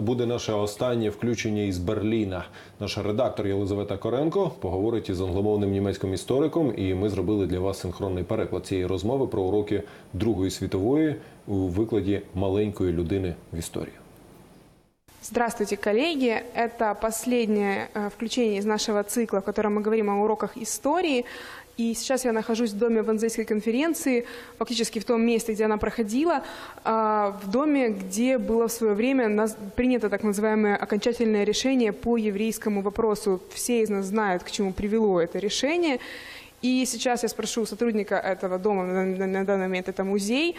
Буде наше останнє включення із Берліна. Наша редактор Єлизавета Коренко поговорить із англомовним німецьким істориком, і ми зробили для вас синхронний переклад цієї розмови про уроки Другої світової у викладі маленької людини в історії. Здравствуйте, коллеги! Это последнее э, включение из нашего цикла, в котором мы говорим о уроках истории. И сейчас я нахожусь в доме Ванзейской конференции, фактически в том месте, где она проходила, а, в доме, где было в свое время нас- принято так называемое окончательное решение по еврейскому вопросу. Все из нас знают, к чему привело это решение. И сейчас я спрошу у сотрудника этого дома, на, на- на данный момент это музей,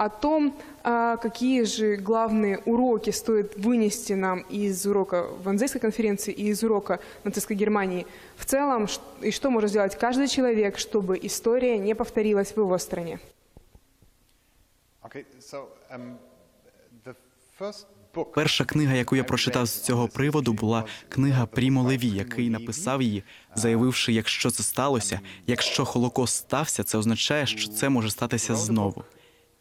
о том, а, какие же главные уроки стоит вынести нам из урока Ванзейской конференции и из урока нацистской Германии в целом, ш- и что может сделать каждый человек, чтобы история не повторилась в его стране. Okay, so um, the first book Перша книга, яку я прочитав з цього приводу, була книга Прімо Леві, який написав її, заявивши, якщо це сталося, якщо Холокост стався, це означає, що це може статися знову.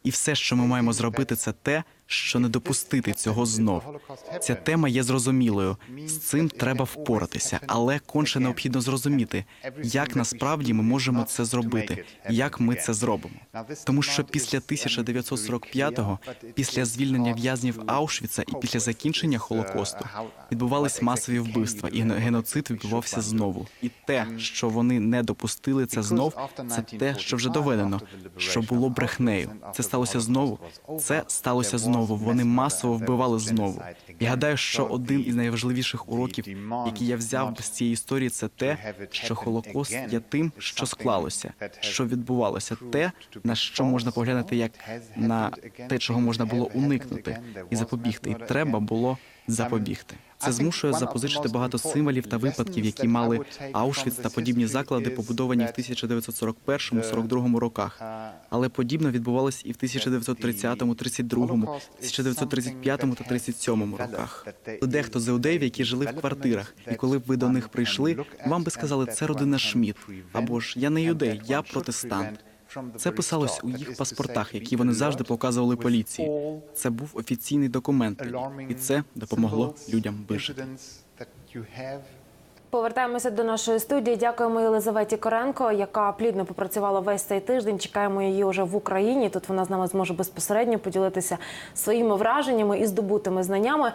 І все, що ми маємо зробити, це те, що не допустити цього знову. Ця тема є зрозумілою. З цим треба впоратися, але конче необхідно зрозуміти, як насправді ми можемо це зробити, як ми це зробимо. Тому що після 1945-го, після звільнення в'язнів Аушвіца і після закінчення Холокосту відбувались масові вбивства, і геноцид відбувався знову. І те, що вони не допустили це знов, це те, що вже доведено, що було брехнею. Це сталося знову. Це сталося знову. Вони масово вбивали знову. І гадаю, що один із найважливіших уроків, які я взяв з цієї історії, це те, що Холокост є тим, що склалося, що відбувалося, те, на що можна поглянути як на те, чого можна було уникнути і запобігти. І треба було запобігти. Це змушує запозичити багато символів та випадків, які мали Аушвіц та подібні заклади, побудовані в 1941-42 роках. Але подібно відбувалось і в 1930, 32, 1935 та 37 роках. Дехто з іудеїв, які жили в квартирах, і коли б ви до них прийшли, вам би сказали, це родина Шміт, або ж я не юдей, я протестант. Це писалось у їх паспортах, які вони завжди показували поліції. Це був офіційний документ, і це допомогло людям вижити. Повертаємося до нашої студії. Дякуємо Єлизаветі Коренко, яка плідно попрацювала весь цей тиждень. Чекаємо її вже в Україні. Тут вона з нами зможе безпосередньо поділитися своїми враженнями і здобутими знаннями.